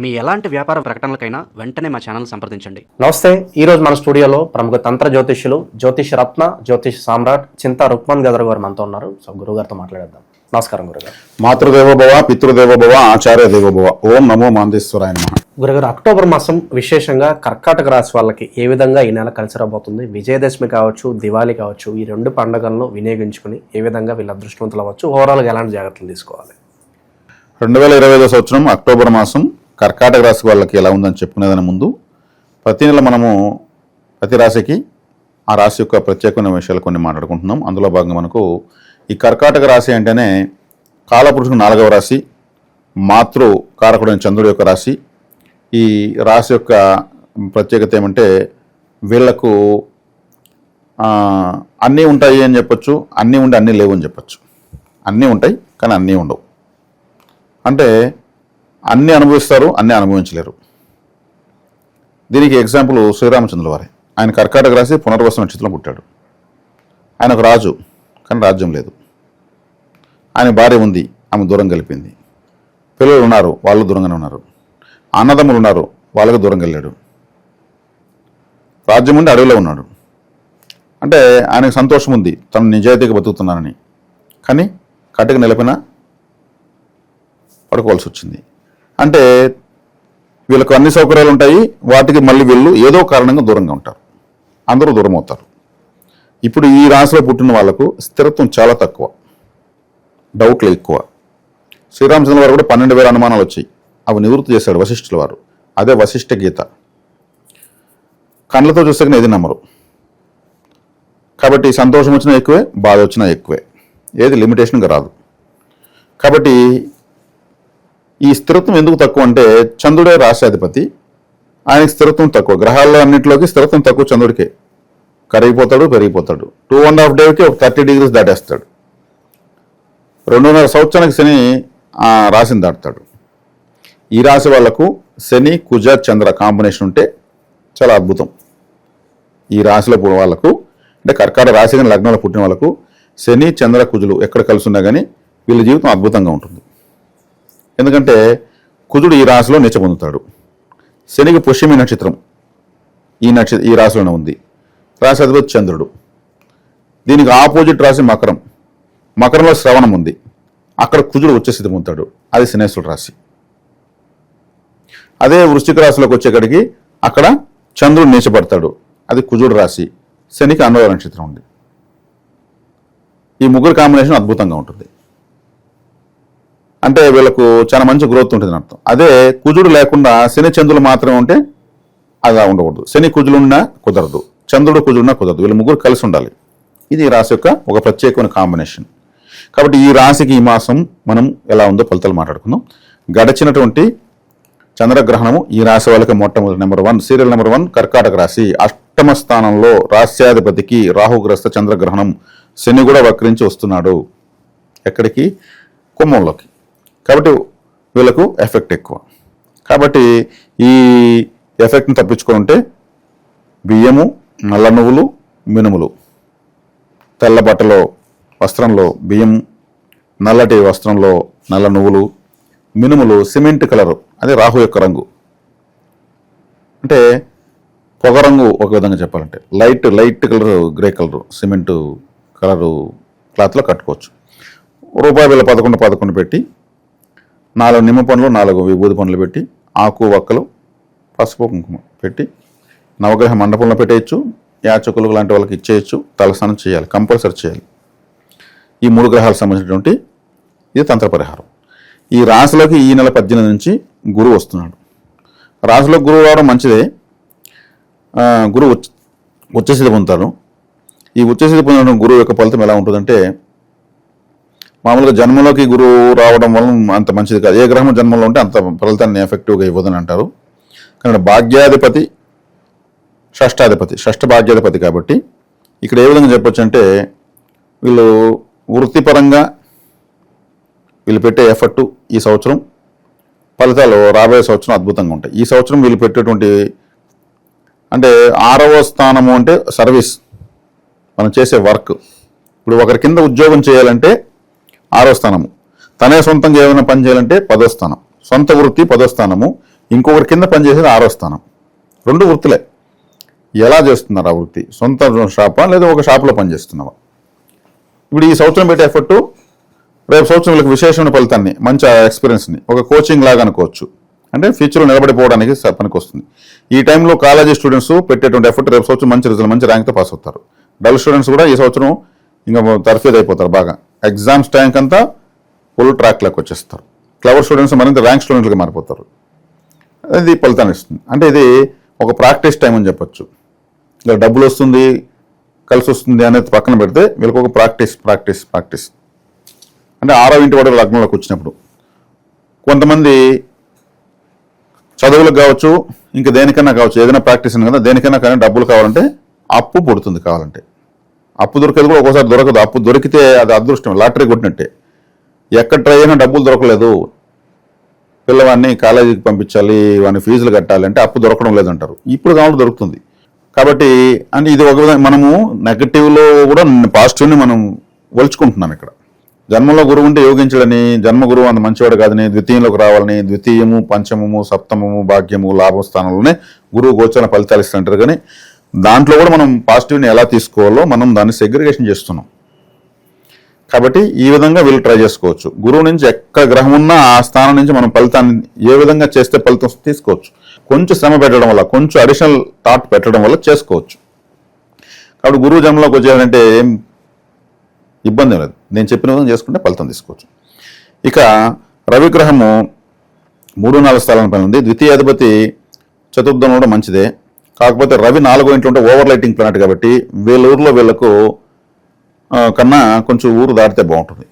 మీ ఎలాంటి వ్యాపార ప్రకటనలకైనా వెంటనే మా ఛానల్ సంప్రదించండి. నమస్తే ఈ రోజు మన స్టూడియోలో ప్రముఖ తంత్ర జ్యోతిష్యులు జ్యోతిష్ రత్న జ్యోతిష్ సామ్రాట్ చింతా రుక్మన్ గదర్ గారు మనతో ఉన్నారు. సో గురుగారితో మాట్లాడేద్దాం. నమస్కారం గురుగారు మాతృదేవోభవ పితృదేవోభవ ఆచార్య దేవోభవ. ఓం నమో మాందేశ్వరాయ నమ. గురుగారు అక్టోబర్ మాసం విశేషంగా కర్కాటక రాశి వాళ్ళకి ఏ విధంగా ఈ నెల కలిసి రాబోతుంది విజయదశమి కావచ్చు దివాళీ కావచ్చు ఈ రెండు పండుగలను వినియోగించుకుని ఏ విధంగా వీళ్ళు అదృష్టవంతులు అవ్వచ్చు? ఓవరాల్గా ఎలాంటి జాగ్రత్తలు తీసుకోవాలి? రెండు వేల ఇరవై ఐదో సంవత్సరం అక్టోబర్ మాసం. కర్కాటక రాశి వాళ్ళకి ఎలా ఉందని చెప్పుకునేదాని ముందు ప్రతి నెల మనము ప్రతి రాశికి ఆ రాశి యొక్క ప్రత్యేకమైన విషయాలు కొన్ని మాట్లాడుకుంటున్నాం. అందులో భాగంగా మనకు ఈ కర్కాటక రాశి అంటేనే కాలపురుషుడు నాలుగవ రాశి మాతృ కారకుడైన చంద్రుడి యొక్క రాశి. ఈ రాశి యొక్క ప్రత్యేకత ఏమంటే వీళ్ళకు అన్నీ ఉంటాయి అని చెప్పొచ్చు అన్నీ ఉండి అన్నీ లేవు అని చెప్పొచ్చు. అన్నీ ఉంటాయి కానీ అన్నీ ఉండవు. అంటే అన్నీ అనుభవిస్తారు అన్నీ అనుభవించలేరు. దీనికి ఎగ్జాంపుల్ శ్రీరామచంద్రుల వారే. ఆయన కర్కాటక రాశి పునర్వస నక్షత్రం పుట్టాడు. ఆయన ఒక రాజు కానీ రాజ్యం లేదు. ఆయన భార్య ఉంది ఆమె దూరం కలిపింది. పిల్లలు ఉన్నారు వాళ్ళు దూరంగానే ఉన్నారు. అన్నదమ్ములు ఉన్నారు వాళ్ళకి దూరం వెళ్ళాడు. రాజ్యం ఉండి అడవిలో ఉన్నాడు. అంటే ఆయనకు సంతోషం ఉంది తను నిజాయితీగా బతుకుతున్నానని. కానీ కట్టుకు నిలిపిన పడుకోవాల్సి వచ్చింది. అంటే వీళ్ళకు అన్ని సౌకర్యాలు ఉంటాయి వాటికి మళ్ళీ వీళ్ళు ఏదో కారణంగా దూరంగా ఉంటారు. అందరూ దూరం అవుతారు. ఇప్పుడు ఈ రాశిలో పుట్టిన వాళ్ళకు స్థిరత్వం చాలా తక్కువ. డౌట్లు ఎక్కువ. శ్రీరామచంద్ర వారు కూడా పన్నెండు వేల అనుమానాలు వచ్చాయి. అవి నివృత్తి చేశాడు వశిష్ఠుల వారు. అదే వశిష్ఠ గీత. కళ్ళతో చూస్తే కానీ ఏది నమ్మరు. కాబట్టి సంతోషం వచ్చినా ఎక్కువే బాధ వచ్చినా ఎక్కువే. ఏది లిమిటేషన్గా రాదు. కాబట్టి ఈ స్థిరత్వం ఎందుకు తక్కువ అంటే చంద్రుడే రాశాధిపతి ఆయనకి స్థిరత్వం తక్కువ. గ్రహాల్లో అన్నింటిలోకి స్థిరత్వం తక్కువ చంద్రుడికే. కరిగిపోతాడు పెరిగిపోతాడు. టూ అండ్ హాఫ్ డేకి ఒక థర్టీ డిగ్రీస్ దాటేస్తాడు. రెండున్నర సంవత్సరానికి శని ఆ, రాశిని దాటుతాడు. ఈ రాశి వాళ్ళకు శని కుజ చంద్ర కాంబినేషన్ ఉంటే చాలా అద్భుతం. ఈ రాశిలో పుట్టిన వాళ్ళకు అంటే కర్కాట రాశి కానీ లగ్నంలో పుట్టిన వాళ్ళకు శని చంద్ర కుజులు ఎక్కడ కలిసి ఉన్నా కానీ వీళ్ళ జీవితం అద్భుతంగా ఉంటుంది. ఎందుకంటే కుజుడు ఈ రాశిలో నిచ్చ పొందుతాడు శనికి పుష్యమి నక్షత్రం ఈ నక్షత్రం ఈ రాశిలోనే ఉంది. రాశి అధిపతి చంద్రుడు. దీనికి ఆపోజిట్ రాశి మకరం. మకరంలో శ్రవణం ఉంది. అక్కడ కుజుడు వచ్చే స్థితి పొందుతాడు అది శనేశ్వరుడు రాశి. అదే వృశ్చిక రాశిలోకి వచ్చేక్కడికి అక్కడ చంద్రుడు నీచపడతాడు. అది కుజుడు రాశి. శనికి అన్నవ నక్షత్రం ఉంది. ఈ ముగ్గురు కాంబినేషన్ అద్భుతంగా ఉంటుంది. అంటే వీళ్ళకు చాలా మంచి గ్రోత్ ఉంటుంది అర్థం. అదే కుజుడు లేకుండా శని చంద్రులు మాత్రమే ఉంటే అలా ఉండకూడదు. శని కుజులున్నా కుదరదు. చంద్రుడు కుజుడున్నా కుదరదు. వీళ్ళు ముగ్గురు కలిసి ఉండాలి. ఇది ఈ రాశి యొక్క ఒక ప్రత్యేకమైన కాంబినేషన్ కాబట్టి ఈ రాశికి ఈ మాసం మనం ఎలా ఉందో ఫలితాలు మాట్లాడుకుందాం. గడిచినటువంటి చంద్రగ్రహణము ఈ రాశి వాళ్ళకి మొట్టమొదటి number one serial number one కర్కాటక రాశి. అష్టమ స్థానంలో రాశ్యాధిపతికి రాహుగ్రస్త చంద్రగ్రహణం శని కూడా వక్రించి వస్తున్నాడు. ఎక్కడికి? కుంభంలోకి. కాబట్టి వీళ్ళకు ఎఫెక్ట్ ఎక్కువ. కాబట్టి ఈ ఎఫెక్ట్ని తప్పించుకుంటే బియ్యము నల్ల నువ్వులు మినుములు. తెల్ల బట్టలో వస్త్రంలో బియ్యం నల్లటి వస్త్రంలో నల్ల నువ్వులు మినుములు సిమెంట్ కలరు అదే రాహు యొక్క రంగు. అంటే పొగ రంగు ఒక విధంగా చెప్పాలంటే. Light light colour grey colour cement colour క్లాత్లో కట్టుకోవచ్చు. రూపాయి వేల పదకొండు పదకొండు పెట్టి నాలుగు నిమ్మ పండ్లు నాలుగు విభూతి పండ్లు పెట్టి ఆకు వక్కలు పసుపు కుంకుమ పెట్టి నవగ్రహ మండపంలో పెట్టేయచ్చు యాచకులు లాంటి వాళ్ళకి ఇచ్చేయచ్చు తలస్నానం చేయాలి కంపల్సరీ చేయాలి. ఈ మూడు గ్రహాలకు సంబంధించినటువంటి ఇది తంత్ర పరిహారం. ఈ రాశిలోకి ఈ నెల పద్దెనిమిది నుంచి గురువు వస్తున్నాడు. రాశిలో గురువు రావడం మంచిదే. గురువు ఉచ్చ ఉచ్చస్థితి పొందుతారు ఈ ఉచ్చస్థితి పొందడం గురువు యొక్క ఫలితం ఎలా ఉంటుందంటే మామూలుగా జన్మలోకి గురువు రావడం వల్ల అంత మంచిది కాదు. ఏ గ్రహం జన్మలో ఉంటే అంత ఫలితాన్ని ఎఫెక్టివ్గా ఇవ్వదని అంటారు. కానీ భాగ్యాధిపతి షష్టాధిపతి షష్ఠ భాగ్యాధిపతి కాబట్టి ఇక్కడ ఏ విధంగా చెప్పొచ్చు అంటే వీళ్ళు వృత్తిపరంగా వీళ్ళు పెట్టే ఎఫర్టు ఈ సంవత్సరం ఫలితాలు రాబోయే సంవత్సరం అద్భుతంగా ఉంటాయి. ఈ సంవత్సరం వీళ్ళు పెట్టేటువంటి అంటే ఆరవ స్థానము అంటే సర్వీస్ మనం చేసే వర్క్ ఇప్పుడు ఒకరి కింద ఉద్యోగం చేయాలంటే ఆరో స్థానము. తనే సొంతంగా ఏమైనా పని చేయాలంటే పదో స్థానం. సొంత వృత్తి పదో స్థానము. ఇంకొకరి కింద పనిచేసేది ఆరో స్థానం. రెండు వృత్తులే. ఎలా చేస్తున్నారు ఆ వృత్తి? సొంత షాపా లేదా ఒక షాప్లో పనిచేస్తున్నావా ఇప్పుడు ఈ సంవత్సరం పెట్టే ఎఫర్టు రేపు సంవత్సరం వీళ్ళకి విశేషమైన ఫలితాన్ని మంచి ఎక్స్పీరియన్స్ని ఒక కోచింగ్ లాగా అనుకోవచ్చు. అంటే ఫ్యూచర్లో నిలబడిపోవడానికి పనికి పనికొస్తుంది. ఈ టైంలో కాలేజీ స్టూడెంట్స్ పెట్టేటువంటి ఎఫర్ట్ రేపు సంవత్సరం మంచి రిజల్ట్ మంచి ర్యాంక్తో పాస్ అవుతారు. డల్ స్టూడెంట్స్ కూడా ఈ సంవత్సరం ఇంకా తర్ఫీద్ అయిపోతారు బాగా. ఎగ్జామ్స్ ట్యాంక్ అంతా ఫుల్ ట్రాక్లోకి వచ్చేస్తారు. క్లవర్ స్టూడెంట్స్ మరింత ర్యాంక్ స్టూడెంట్లుగా మారిపోతారు. అది ఫలితాన్ని ఇస్తుంది. అంటే ఇది ఒక ప్రాక్టీస్ టైం అని చెప్పొచ్చు. ఇలా డబ్బులు వస్తుంది కలిసి వస్తుంది అనేది పక్కన పెడితే వీళ్ళకి ఒక ప్రాక్టీస్ ప్రాక్టీస్ ప్రాక్టీస్ అంటే ఆరో ఇంటి వాడు లగ్నంలోకి వచ్చినప్పుడు కొంతమంది చదువులకు కావచ్చు ఇంకా దేనికైనా కావచ్చు ఏదైనా ప్రాక్టీస్ ఉంది కదా దేనికైనా కానీ డబ్బులు కావాలంటే అప్పు పుడుతుంది కావాలంటే. అప్పు దొరికేది కూడా ఒక్కోసారి దొరకదు. అప్పు దొరికితే అది అదృష్టం లాటరీ కొట్టినట్టే. ఎక్కడ ట్రై అయినా డబ్బులు దొరకలేదు. పిల్లవాడిని కాలేజీకి పంపించాలి వాని ఫీజులు కట్టాలి అంటే అప్పు దొరకడం లేదంటారు. ఇప్పుడు కావాలి దొరుకుతుంది. కాబట్టి అంటే ఇది ఒక విధంగా మనము నెగటివ్లో కూడా పాజిటివ్ని మనం ఒలుచుకుంటున్నాం ఇక్కడ. జన్మలో గురువు ఉంటే యోగించడని జన్మ గురువు అంత మంచివాడు కాదని ద్వితీయంలోకి రావాలని ద్వితీయము పంచమము సప్తమము భాగ్యము లాభస్థానంలోనే గురువు గోచర ఫలితాలు ఇస్తుంటారు కానీ దాంట్లో కూడా మనం పాజిటివ్ని ఎలా తీసుకోవాలో మనం దాన్ని సెగ్రిగేషన్ చేస్తున్నాం. కాబట్టి ఈ విధంగా వీళ్ళు ట్రై చేసుకోవచ్చు. గురువు నుంచి ఎక్కడ గ్రహం ఉన్నా ఆ స్థానం నుంచి మనం ఫలితాన్ని ఏ విధంగా చేస్తే ఫలితం తీసుకోవచ్చు. కొంచెం శ్రమ పెట్టడం వల్ల కొంచెం అడిషనల్ థాట్ పెట్టడం వల్ల చేసుకోవచ్చు. కాబట్టి గురువు జన్మలోకి వచ్చేయాలంటే ఏం ఇబ్బంది లేదు. నేను చెప్పిన విధంగా చేసుకుంటే ఫలితం తీసుకోవచ్చు. ఇక రవిగ్రహము మూడు నాలుగు స్థలాల పైన ఉంది. ద్వితీయాధిపతి చతుర్థం కూడా మంచిదే. కాకపోతే రవి నాలుగో ఇంట్లో ఉంటే ఓవర్ లైటింగ్ ప్లానెట్ కాబట్టి వీళ్ళ ఊర్లో వీళ్ళకు కన్నా కొంచెం ఊరు దాటితే బాగుంటుంది.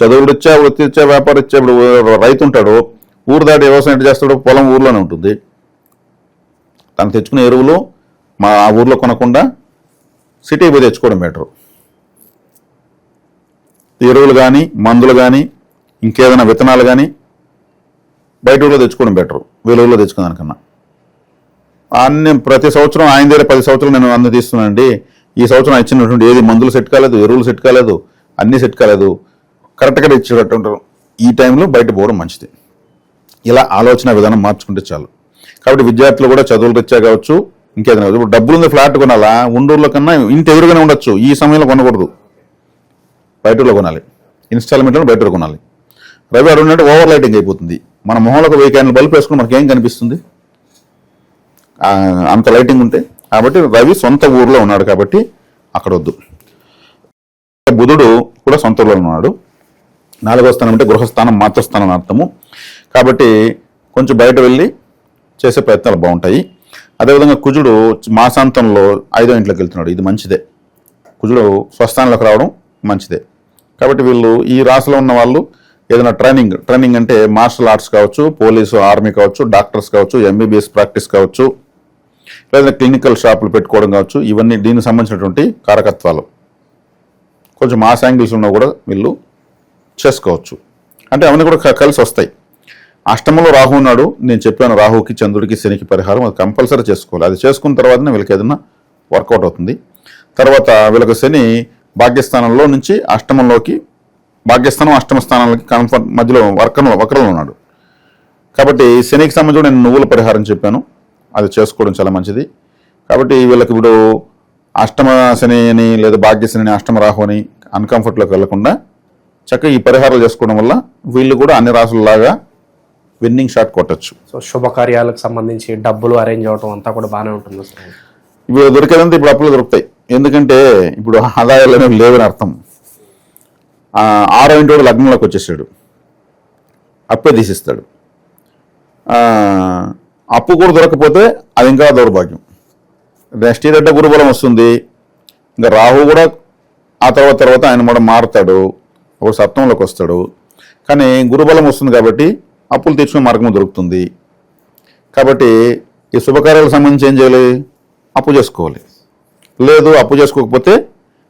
చదువులు ఇచ్చా వృత్తి ఇచ్చా వ్యాపారం ఇచ్చా ఇప్పుడు రైతు ఉంటాడు ఊరు దాటి వ్యవసాయం ఎట్లా చేస్తాడు పొలం ఊర్లోనే ఉంటుంది. తను తెచ్చుకునే ఎరువులు మా ఆ ఊర్లో కొనకుండా సిటీ పోయి తెచ్చుకోవడం బెటరు. ఎరువులు కానీ మందులు కానీ ఇంకేదైనా విత్తనాలు కానీ బయట ఊళ్ళో తెచ్చుకోవడం బెటరు వీళ్ళ ఊళ్ళో తెచ్చుకున్నానికన్నా అన్ని ప్రతి సంవత్సరం ఆయన దగ్గర పది సంవత్సరాలు నేను అన్ని తీస్తున్నానండి. ఈ సంవత్సరం ఇచ్చినటువంటి ఏది మందులు సెట్ కాలేదు ఎరువులు సెట్ కాలేదు అన్నీ సెట్ కాలేదు. కరెక్ట్గా ఇచ్చేటట్టు ఉంటారు. ఈ టైంలో బయట పోవడం మంచిది. ఇలా ఆలోచన విధానం మార్చుకుంటే చాలు. కాబట్టి విద్యార్థులు కూడా చదువులు తెచ్చా కావచ్చు ఇంకేదైనా కావచ్చు. ఇప్పుడు డబ్బులు ఉంది ఫ్లాట్ కొనాలా? ఉండూరులో కన్నా ఇంటి ఎదురుగానే ఉండొచ్చు. ఈ సమయంలో కొనకూడదు. బయటలో కొనాలి. ఇన్స్టాల్మెంట్లో బయటలో కొనాలి. రవి అడుగునట్టు ఓవర్ లైటింగ్ అయిపోతుంది. మన మొహంలోకి వెయ్యి క్యాన్లు బల్బ్ వేసుకుని మనకేం కనిపిస్తుంది? అంత లైటింగ్ ఉంటే. కాబట్టి రవి సొంత ఊర్లో ఉన్నాడు కాబట్టి అక్కడ వద్దు బుధుడు కూడా సొంత ఊర్లో ఉన్నాడు. నాలుగో స్థానం అంటే గృహస్థానం మాతృస్థానం అని అర్థము. కాబట్టి కొంచెం బయట వెళ్ళి చేసే ప్రయత్నాలు బాగుంటాయి. అదేవిధంగా కుజుడు మాసాంతంలో ఐదో ఇంట్లోకి వెళ్తున్నాడు. ఇది మంచిదే. కుజుడు స్వస్థానంలోకి రావడం మంచిదే. కాబట్టి వీళ్ళు ఈ రాశిలో ఉన్న వాళ్ళు ఏదైనా ట్రైనింగ్ ట్రైనింగ్ అంటే మార్షల్ ఆర్ట్స్ కావచ్చు పోలీసు ఆర్మీ కావచ్చు డాక్టర్స్ కావచ్చు ఎంబీబీఎస్ ప్రాక్టీస్ కావచ్చు లేదా క్లినికల్ షాపులు పెట్టుకోవడం కావచ్చు ఇవన్నీ దీనికి సంబంధించినటువంటి కారకత్వాలు. కొంచెం మాస్ యాంగిల్స్ ఉన్నా కూడా వీళ్ళు చేసుకోవచ్చు. అంటే అవన్నీ కూడా కలిసి వస్తాయి. అష్టమంలో రాహు ఉన్నాడు. నేను చెప్పాను రాహుకి చంద్రుడికి శనికి పరిహారం అది కంపల్సరీ చేసుకోవాలి. అది చేసుకున్న తర్వాతనే వీళ్ళకి ఏదైనా వర్కౌట్ అవుతుంది. తర్వాత వీళ్ళకి శని భాగ్యస్థానంలో నుంచి అష్టమంలోకి భాగ్యస్థానం అష్టమ స్థానాలకి కన్ఫర్మ్ మధ్యలో వర్కంలో వక్రంలో ఉన్నాడు. కాబట్టి శనికి సంబంధించి నేను నువ్వుల పరిహారం చెప్పాను. అది చేసుకోవడం చాలా మంచిది. కాబట్టి వీళ్ళకి ఇప్పుడు అష్టమ శని అని లేదా భాగ్య శని అని అష్టమ రాహు అని అన్కంఫర్ట్లోకి వెళ్ళకుండా చక్కగా ఈ పరిహారాలు చేసుకోవడం వల్ల వీళ్ళు కూడా అన్ని రాసులలాగా విన్నింగ్ షాట్ కొట్టచ్చు. సో శుభకార్యాలకు సంబంధించి డబ్బులు అరేంజ్ అవడం అంతా కూడా బాగానే ఉంటుంది ఇప్పుడు దొరికేదంతా ఇప్పుడు అప్పులు దొరుకుతాయి. ఎందుకంటే ఇప్పుడు ఆదాయాలు అనేవి లేవని అర్థం. ఆరో ఇంటి వాడు లగ్నంలోకి వచ్చేసాడు. అప్పే తీసిస్తాడు. అప్పు కూడా దొరకపోతే అది ఇంకా దౌర్భాగ్యం. నెక్స్ట్ ఇయర్ అంటే గురుబలం వస్తుంది. ఇంకా రాహు కూడా ఆ తర్వాత తర్వాత ఆయన కూడా మారుతాడు. ఒక సప్తంలోకి వస్తాడు. కానీ గురుబలం వస్తుంది కాబట్టి అప్పులు తీర్చుకునే మార్గం దొరుకుతుంది. కాబట్టి ఈ శుభకార్యాలకు సంబంధించి ఏం చేయాలి? అప్పు చేసుకోవాలి. లేదు అప్పు చేసుకోకపోతే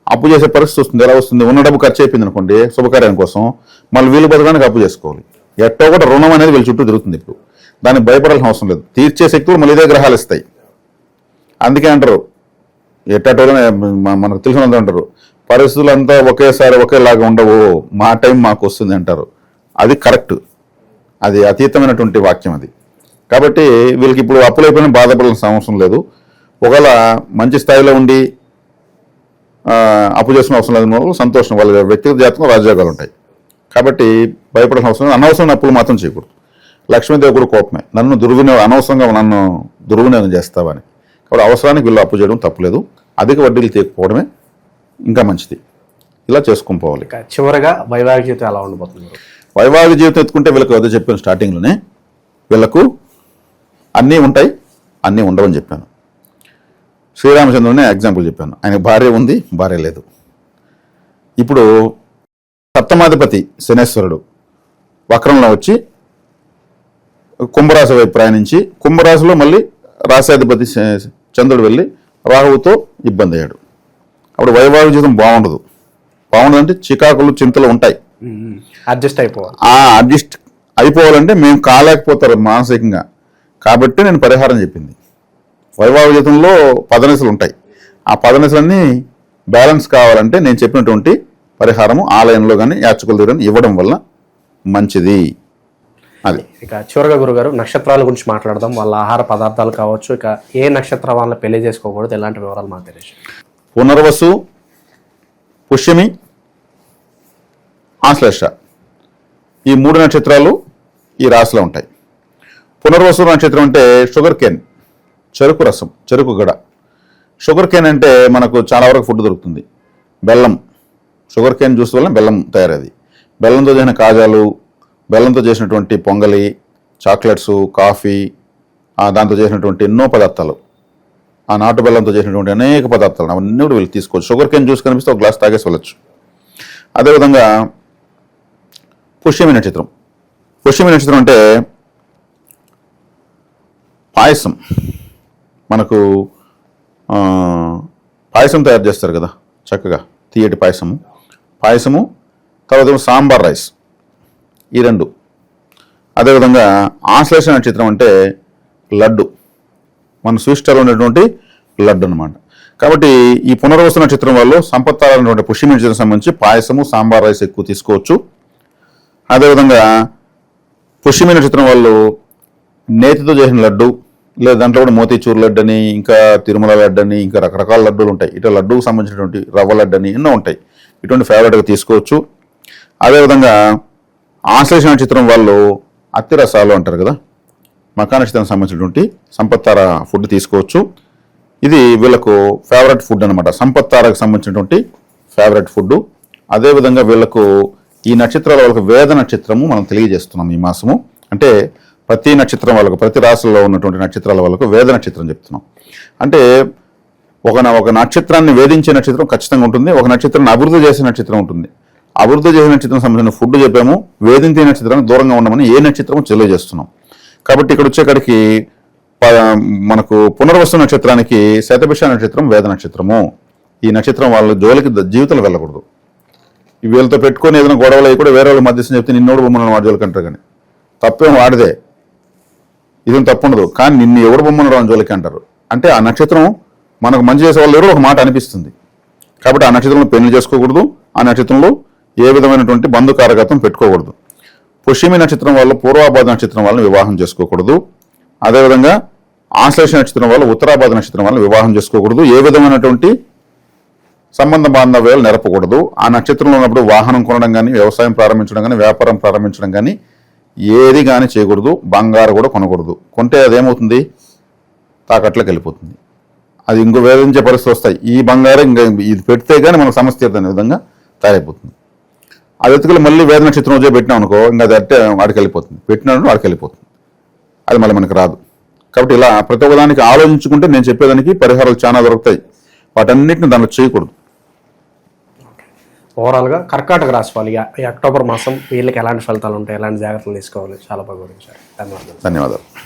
అప్పు చేసే పరిస్థితి వస్తుంది. ఎలా వస్తుంది? ఉన్న డబ్బు ఖర్చు అయిపోయింది అనుకోండి శుభకార్యం కోసం మళ్ళీ వీలు బతకడానికి అప్పు చేసుకోవాలి. ఎట్టో కూడా రుణం అనేది వీళ్ళ చుట్టూ తిరుగుతుంది ఇప్పుడు. దానికి భయపడాల్సిన అవసరం లేదు. తీర్చే శక్తులు మళ్ళీ ఇదే గ్రహాలు ఇస్తాయి. అందుకే అంటారు ఎట్టటోనే మనకు తెలిసినంత అంటారు పరిస్థితులు అంతా ఒకేసారి ఒకేలాగా ఉండవు మా టైం మాకు వస్తుంది అంటారు. అది కరెక్ట్. అది అతీతమైనటువంటి వాక్యం అది. కాబట్టి వీళ్ళకి ఇప్పుడు అప్పులైపోయిన బాధపడాల్సిన అవసరం లేదు. ఒకవేళ మంచి స్థాయిలో ఉండి అప్పు చేసిన అవసరం లేదు సంతోషం. వాళ్ళ వ్యక్తిగత జాతకం రాజ్యోగాలు ఉంటాయి. కాబట్టి భయపడాల్సిన అవసరం అనవసరమైన అప్పులు మాత్రం చేయకూడదు. లక్ష్మీదేవి కూడా కోపమే. నన్ను దుర్వినియోగం అనవసరంగా నన్ను దుర్వినియోగం చేస్తావని. కాబట్టి అవసరానికి వీళ్ళు అప్పు చేయడం తప్పులేదు. అధిక వడ్డీలు తీయకపోవడమే ఇంకా మంచిది. ఇలా చేసుకుని పోవాలి. చివరగా వైవాహిక జీవితం ఎలా ఉండబోతుంది? వైవాహిక జీవితం ఎత్తుకుంటే వీళ్ళకి అదే చెప్పాను స్టార్టింగ్లోనే. వీళ్ళకు అన్నీ ఉంటాయి అన్నీ ఉండవని చెప్పాను. శ్రీరామచంద్రుని ఎగ్జాంపుల్ చెప్పాను. ఆయన భార్య ఉంది భార్య లేదు. ఇప్పుడు సప్తమాధిపతి శనేశ్వరుడు వక్రంలో వచ్చి కుంభరాశి వైపు ప్రయాణించి కుంభరాశిలో మళ్ళీ రాశాధిపతి చంద్రుడు వెళ్ళి రాహువుతో ఇబ్బంది అయ్యాడు. అప్పుడు వైవాహిక జీవితం బాగుండదు. బాగుండదంటే చికాకులు చింతలు ఉంటాయి. అడ్జస్ట్ అయిపోవాలి. ఆ అడ్జస్ట్ అయిపోవాలంటే మేము కాలేకపోతారు మానసికంగా. కాబట్టి నేను పరిహారం చెప్పింది. వైవాహిక జీవితంలో పదనసలు ఉంటాయి. ఆ పదనసలన్నీ బ్యాలెన్స్ కావాలంటే నేను చెప్పినటువంటి పరిహారము ఆలయంలో కానీ యాచకుల దగ్గర ఇవ్వడం వల్ల మంచిది. అది. ఇక చివరగా గురుగారు నక్షత్రాల గురించి మాట్లాడదాం. వాళ్ళ ఆహార పదార్థాలు కావచ్చు ఇక ఏ నక్షత్రం వాళ్ళని పెళ్ళి చేసుకోకూడదు ఎలాంటి వివరాలు మాకు తెలియదు పునర్వసు పుష్యమి ఆశ్లేష. ఈ మూడు నక్షత్రాలు ఈ రాశిలో ఉంటాయి. పునర్వసు నక్షత్రం అంటే షుగర్ కేన్ చెరుకు రసం చెరుకు గడ. షుగర్ కేన్ అంటే మనకు చాలా వరకు ఫుడ్ దొరుకుతుంది. బెల్లం షుగర్ కేన్ జ్యూస్ వల్ల బెల్లం తయారది బెల్లంతో చేసిన కాజాలు బెల్లంతో చేసినటువంటి పొంగలి చాక్లెట్స్ కాఫీ దాంతో చేసినటువంటి ఎన్నో పదార్థాలు. ఆ నాటు బెల్లంతో చేసినటువంటి అనేక పదార్థాలు అవన్నీ కూడా వీళ్ళు తీసుకోవచ్చు. షుగర్ కేన్ జ్యూస్ కనిపిస్తే ఒక గ్లాస్ తాగేసి వెళ్ళచ్చు. అదేవిధంగా పుష్యమి నక్షత్రం పుష్యమి నక్షత్రం అంటే పాయసం. మనకు పాయసం తయారు చేస్తారు కదా చక్కగా తీయటి పాయసము. పాయసము తర్వాత సాంబార్ రైస్. ఈ రెండు. అదేవిధంగా ఆశ్లేష నక్షత్రం అంటే లడ్డు. మన స్విస్టర్లో ఉన్నటువంటి లడ్డు అనమాట కాబట్టి ఈ పునర్వస నక్షత్రం వాళ్ళు సంపత్తాలైనటువంటి పుష్యమి నక్షత్రం సంబంధించి పాయసము సాంబార్ రైస్ ఎక్కువ తీసుకోవచ్చు. అదేవిధంగా పుష్యమి నక్షత్రం వాళ్ళు నేతితో చేసిన లడ్డు లేదా దాంట్లో కూడా మోతీచూర్ లడ్డు అని ఇంకా తిరుమల లడ్డు అని ఇంకా రకరకాల లడ్డూలు ఉంటాయి. ఇట్లా లడ్డూకు సంబంధించినటువంటి రవ్వ లడ్డు అని ఎన్నో ఉంటాయి. ఇటువంటి ఫేవరెట్గా తీసుకోవచ్చు. అదేవిధంగా ఆశ్లేష నక్షత్రం వాళ్ళు అత్తిరసాలు అంటారు కదా మకా నక్షత్రానికి సంబంధించినటువంటి సంపత్తార ఫుడ్ తీసుకోవచ్చు. ఇది వీళ్ళకు ఫేవరెట్ ఫుడ్ అనమాట సంపత్తారకు సంబంధించినటువంటి ఫేవరెట్ ఫుడ్ అదేవిధంగా వీళ్ళకు ఈ నక్షత్రాల వాళ్ళకు వేద నక్షత్రము మనం తెలియజేస్తున్నాం ఈ మాసము. అంటే ప్రతి నక్షత్రం వాళ్ళకు ప్రతి రాశుల్లో ఉన్నటువంటి నక్షత్రాల వాళ్ళకు వేద నక్షత్రం చెప్తున్నాం. అంటే ఒక ఒక నక్షత్రాన్ని వేధించే నక్షత్రం ఖచ్చితంగా ఉంటుంది ఒక నక్షత్రాన్ని అభివృద్ధి చేసే నక్షత్రం ఉంటుంది. అభివృద్ధి చేసే నక్షత్రం సంబంధించిన ఫుడ్ చెప్పాము. వేధించే నక్షత్రానికి దూరంగా ఉండమని ఏ నక్షత్రం తెలియజేస్తున్నాం. కాబట్టి ఇక్కడ వచ్చేకాడికి ప- మనకు పునర్వసు నక్షత్రానికి శతభిష నక్షత్రం వేద నక్షత్రము. ఈ నక్షత్రం వాళ్ళ జోలికి జీవితంలో వెళ్ళకూడదు. వీళ్ళతో పెట్టుకొని ఏదైనా గొడవలు అయ్యి కూడా వేరే వాళ్ళు మధ్యస్థం చెప్తే నిన్నోడు బొమ్మను వాడి జోలికి అంటారు కానీ. తప్పేం వాడిదే. ఇదేం తప్పుండదు. కానీ నిన్ను ఎవడు బొమ్మను రాని జోలికి అంటారు? అంటే ఆ నక్షత్రం మనకు మంచి చేసే వాళ్ళు ఎవరో ఒక మాట అనిపిస్తుంది. కాబట్టి ఆ నక్షత్రంలో పెళ్ళి చేసుకోకూడదు. ఆ నక్షత్రంలో ఏ విధమైనటువంటి బంధుకారకత్వం పెట్టుకోకూడదు. పుష్యమి నక్షత్రం వాళ్ళు పూర్వాభాద నక్షత్రం వాళ్ళని వివాహం చేసుకోకూడదు. అదేవిధంగా ఆశ్లేష నక్షత్రం వాళ్ళు ఉత్తరాభాద నక్షత్రం వల్ల వివాహం చేసుకోకూడదు. ఏ విధమైనటువంటి సంబంధ బాంధవ్యాలు నెరపకూడదు. ఆ నక్షత్రంలో ఉన్నప్పుడు వాహనం కొనడం కానీ వ్యవసాయం ప్రారంభించడం కానీ వ్యాపారం ప్రారంభించడం కానీ ఏది కానీ చేయకూడదు. బంగారు కూడా కొనకూడదు. కొంటే అదేమవుతుంది? తాకట్లకు వెళ్ళిపోతుంది. అది ఇంకో వేధించే పరిస్థితి వస్తాయి. ఈ బంగారం ఇంకా ఇది పెడితే కానీ మనకు సమస్య తీరదనే విధంగా తయారైపోతుంది. అది ఎత్తుకెళ్ళి మళ్ళీ వేద నక్షత్రం రోజే పెట్టినాం అనుకో ఇంకా అది అట్టే వాడికి వెళ్ళిపోతుంది పెట్టినాడు వాడికి వెళ్ళిపోతుంది అది మళ్ళీ మనకు రాదు. కాబట్టి ఇలా ప్రతి ఒక్కదానికి ఆలోచించుకుంటే నేను చెప్పేదానికి పరిహారాలు చాలా దొరుకుతాయి. వాటన్నిటిని దానిలో చేయకూడదు. ఓవరాల్గా కర్కాటక రాశి వాళ్ళు ఈ- అక్టోబర్ మాసం వీళ్ళకి ఎలాంటి ఫలితాలు ఉంటాయి? ఎలాంటి జాగ్రత్తలు తీసుకోవాలి? చాలా బాగా ధన్యవాదాలు. ధన్యవాదాలు.